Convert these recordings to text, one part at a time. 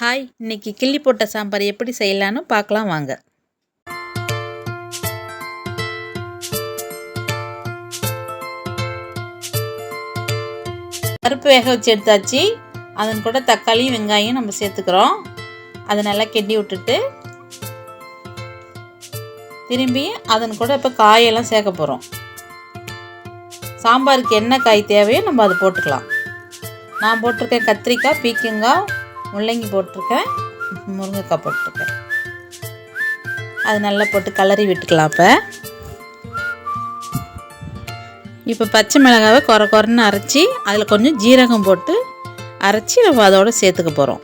Hi இன்னைக்கு கிள்ளி போட்ட சாம்பார் எப்படி செய்யலான்னு பார்க்கலாம் வாங்க. பருப்பு வேக வச்சு எடுத்தாச்சு. அதன் கூட தக்காளி வெங்காயம் நம்ம சேர்த்துக்கிறோம். அதை நல்லா கெட்டி விட்டுட்டு திரும்பி அதன் கூட இப்போ காயெல்லாம் சேர்க்க போகிறோம் சாம்பாருக்கு என்ன காய் தேவையோ நம்ம அதை போட்டுக்கலாம். நான் போட்டிருக்கேன் கத்திரிக்காய் பீக்கங்காய் முள்ளங்கி போட்டிருக்கேன் முருங்கைக்காய் போட்டிருக்கேன். அது நல்லா போட்டு கலரி விட்டுக்கலாம் இப்போ. இப்போ பச்சை மிளகாவை குறை குறைன்னு அரைச்சி அதில் கொஞ்சம் ஜீரகம் போட்டு அரைச்சி நம்ம அதோடு சேர்த்துக்க போகிறோம்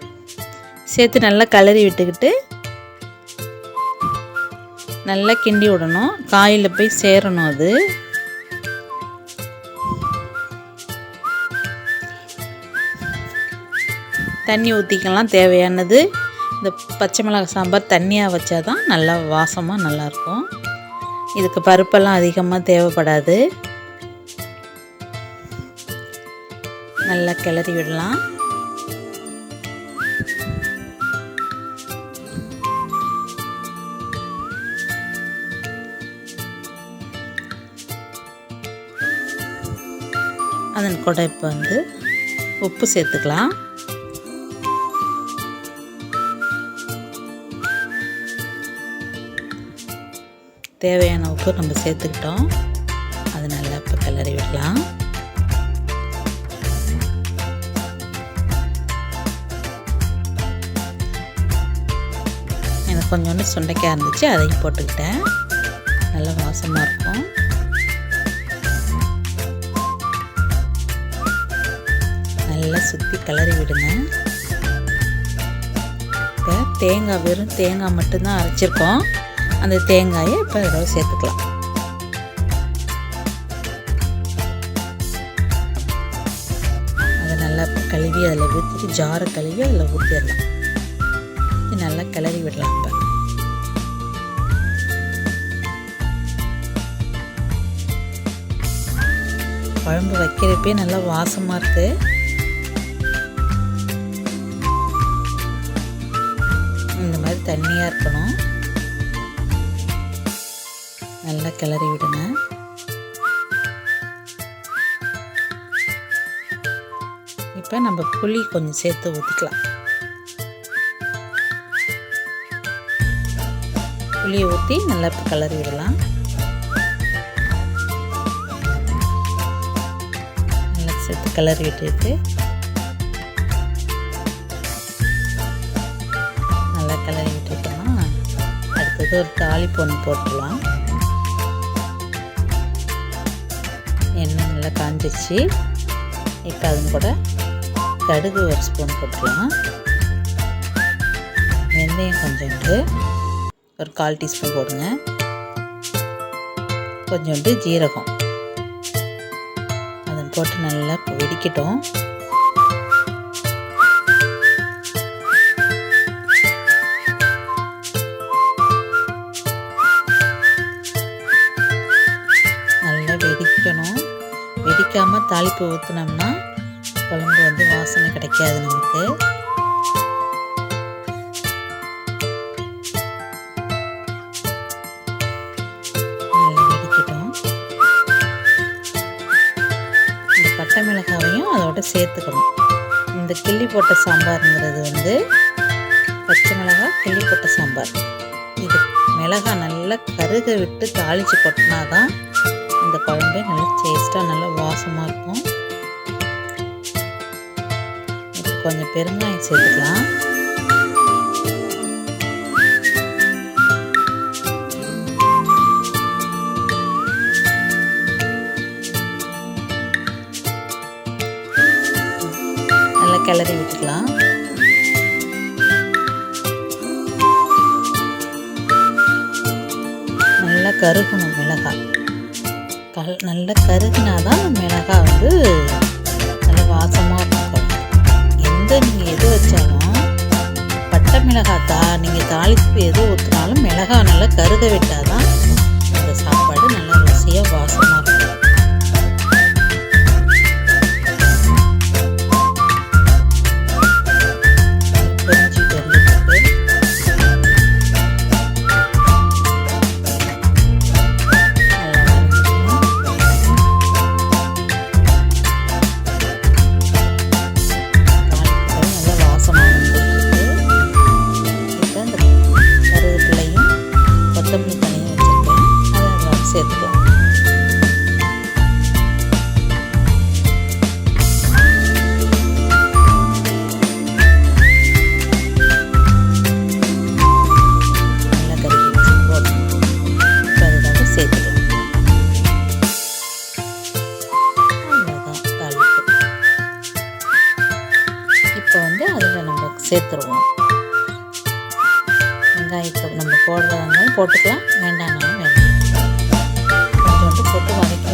சேர்த்து நல்லா கலரி விட்டுக்கிட்டு நல்லா கிண்டி விடணும். காயில் போய் சேரணும் அது. தண்ணி ஊற்றிக்கலாம் தேவையானது. இந்த பச்சை மிளகாய் சாம்பார் தண்ணியாக வச்சா தான் நல்லா வாசமாக நல்லாயிருக்கும். இதுக்கு பருப்பெல்லாம் அதிகமாக தேவைப்படாது. நல்லா கிளறி விடலாம். அதன் கூட இப்போ வந்து உப்பு சேர்த்துக்கலாம். தேவையான உப்பு நம்ம சேர்த்துக்கிட்டோம். அது நல்லா இப்போ கிளறி விடலாம். எனக்கு கொஞ்சோண்டு சுண்டைக்காய் இருந்துச்சு அதையும் போட்டுக்கிட்டேன். நல்லா வாசமாக இருக்கும். சுற்றி கிளறி விடுங்க. இப்போ தேங்காய் வெறும் தேங்காய் மட்டும்தான் அரைச்சிருக்கோம். அந்த தேங்காயை இப்போ இதோட சேர்த்துக்கலாம். அதை நல்லா கழுவி அதில் ஊற்றி ஜாரை கழுவி அதில் ஊற்றிடலாம் ஊற்றி நல்லா கிளறி விடலாம் இப்போ. குழம்பு வைக்கிறப்பே நல்லா வாசமாக இருக்குது தண்ணியாக இருக்கணும். நல்லா கிளறி விடுங்க. இப்போ நம்ம புளி கொஞ்சம் சேர்த்து ஊற்றிக்கலாம் புளியை ஊற்றி நல்லா இப்போ கிளறி விடலாம். நல்லா சேர்த்து கிளறி விட்டுட்டு அடுத்தது ஒரு தாளிப்பு ஒன்று போட்டுடலாம் எண்ணெய் நல்லா காஞ்சிச்சு. இப்போ அது கூட கடுகு ஒரு ஸ்பூன் போட்டுடலாம் வெந்தயம் கொஞ்சோண்டு ஒரு கால் டீஸ்பூன் போடுங்க. கொஞ்சோண்டு ஜீரகம். அதை போட்டு நல்லா வெடிக்கட்டும். வெடிக்காமல் தாளிப்பு ஊற்றினோம்னா குழம்பு வந்து வாசனை கிடைக்காது நமக்கு. நல்லா இந்த பட்டை மிளகாவையும் அதோட சேர்த்துக்கணும். இந்த கிள்ளி போட்ட சாம்பாருங்கிறது வந்து பச்சை மிளகாய் கிள்ளி போட்ட சாம்பார். இது மிளகாய் நல்லா கருக விட்டு தாளித்து கொட்டினா தான் இந்த குழம்பு நல்லா டேஸ்ட்டாக நல்லா வாசமாக இருக்கும். கொஞ்சம் பெருங்காயம் சேர்த்துக்கலாம். நல்லா கிளறி விட்டுக்கலாம். நல்லா கருகணும் மிளகாய். கல் நல்லா கருகுனா தான் மிளகாய் வந்து நல்லா வாசமாக இருக்கும். எந்த நீங்கள் எது வச்சாலும் பட்டை மிளகாய் தா நீங்கள் தாளிப்பு எது ஊற்றினாலும் மிளகாய் நல்லா கருக விட்டால் தான் அந்த சாப்பாடு நல்லா ருசியாக வாசமாக சேர்த்துருவோம். வெங்காயம் நம்ம போடுறதா இருந்தாலும் போட்டுக்கலாம் வேண்டாம். வேண்டாம் கொஞ்சோண்டு போட்டு வதக்கி